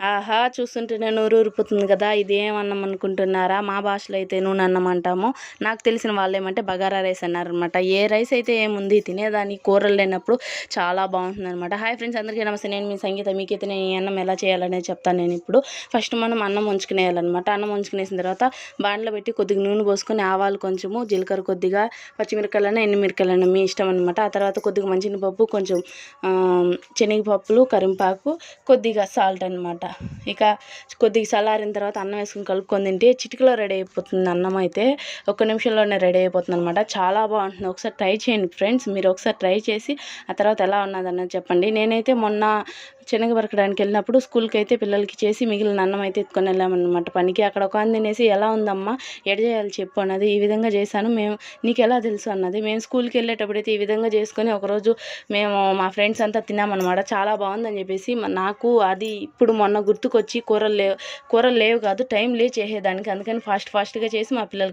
ఆహా చూస్తుంటేనే నోరు ఊరిపోతుంది కదా ఇదేమన్నం అనుకుంటున్నారా? మా భాషలో అయితే నూనె అన్నం అంటాము. నాకు తెలిసిన వాళ్ళు ఏమంటే బగారా రైస్ అన్నారనమాట ఏ రైస్ అయితే ఏముంది తినేదాన్ని కూరలు లేనప్పుడు చాలా బాగుంటుంది అనమాట హాయ్ ఫ్రెండ్స్ అందరికీ నమస్తే. నేను మీ సంగీత మీకైతే నేను ఈ అన్నం ఎలా చేయాలనేది చెప్తాను. నేను ఇప్పుడు ఫస్ట్ మనం అన్నం ఉంచుకునేయాలన్నమాట అన్నం వంచుకునేసిన తర్వాత బాండ్లో పెట్టి కొద్దిగా నూనె పోసుకొని ఆవాలు కొంచెము జీలకర్ర కొద్దిగా పచ్చిమిరకాయలైనా ఎండుమిరకాయలైనా మీ ఇష్టం అనమాట ఆ తర్వాత కొద్దిగా మంచినపప్పు కొంచెం శనగపప్పులు కరింపాకు కొద్దిగా సాల్ట్ అనమాట ఇక కొద్దిగా చల్లారిన తర్వాత అన్నం వేసుకుని కలుపుకొని తింటే చిటికలో రెడీ అయిపోతుంది అన్నం అయితే. ఒక్క నిమిషంలోనే రెడీ అయిపోతుంది అనమాట చాలా బాగుంటుంది. ఒకసారి ట్రై చేయండి ఫ్రెండ్స్. మీరు ఒకసారి ట్రై చేసి ఆ తర్వాత ఎలా ఉన్నదన్నది చెప్పండి. నేనైతే మొన్న శనగ పరకడానికి వెళ్ళినప్పుడు స్కూల్కి అయితే పిల్లలకి చేసి మిగిలిన అన్నం అయితే ఎత్తుకొని వెళ్ళామన్నమాట. పనికి అక్కడ ఒక ఆమె తినేసి ఎలా ఉందమ్మా? ఎడ చేయాలి చెప్పు అన్నది. ఈ విధంగా చేశాను. మేము నీకు ఎలా తెలుసు అన్నది. మేము స్కూల్కి వెళ్ళేటప్పుడైతే ఈ విధంగా చేసుకొని ఒకరోజు మేము మా ఫ్రెండ్స్ అంతా తిన్నామన్నమాట. చాలా బాగుందని చెప్పేసి నాకు అది ఇప్పుడు మొన్న గుర్తుకొచ్చి కూరలు లేవు కూరలు లేవు కాదు టైం లే చేసేదానికి. అందుకని ఫాస్ట్ ఫాస్ట్గా చేసి మా పిల్లలకి